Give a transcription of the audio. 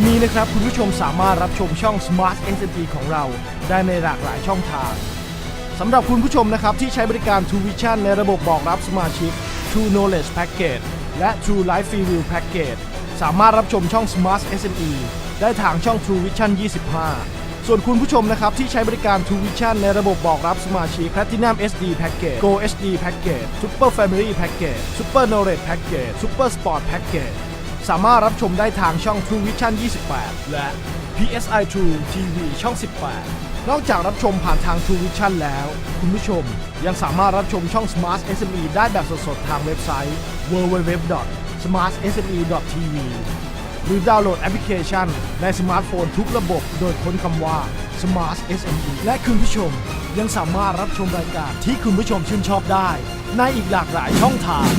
วันนี้นะครับคุณผู้ชมสามารถรับชมช่อง Smart SMP ของเราได้ในหลากหลายช่องทางสำหรับคุณผู้ชมนะครับที่ใช้บริการ True Vision ในระบบบอกรับสมาชิก True Knowledge Package และ True Life Review Package สามารถรับชมช่อง Smart SME ได้ทางช่อง True Vision 25 ส่วนคุณผู้ชมนะครับที่ใช้บริการ True Vision ในระบบบอกรับสมาชิก Platinum SD Package Go HD Package Super Family Package Super Knowledge Package Super Sport Package สามารถรับชมได้ทางช่อง True Vision 28 และ PSI True TV ช่อง 18 นอกจากรับชมผ่านทาง True Vision แล้ว คุณผู้ชมยังสามารถรับชมช่อง Smart SME ได้แบบสดๆ ทางเว็บไซต์ www.smartsme.tv หรือดาวน์โหลดแอปพลิเคชันในสมาร์ทโฟนทุกระบบ โดยค้นคำว่า Smart SME และคุณผู้ชมยังสามารถรับชมรายการที่คุณผู้ชมชื่นชอบได้ ในอีกหลากหลายช่องทาง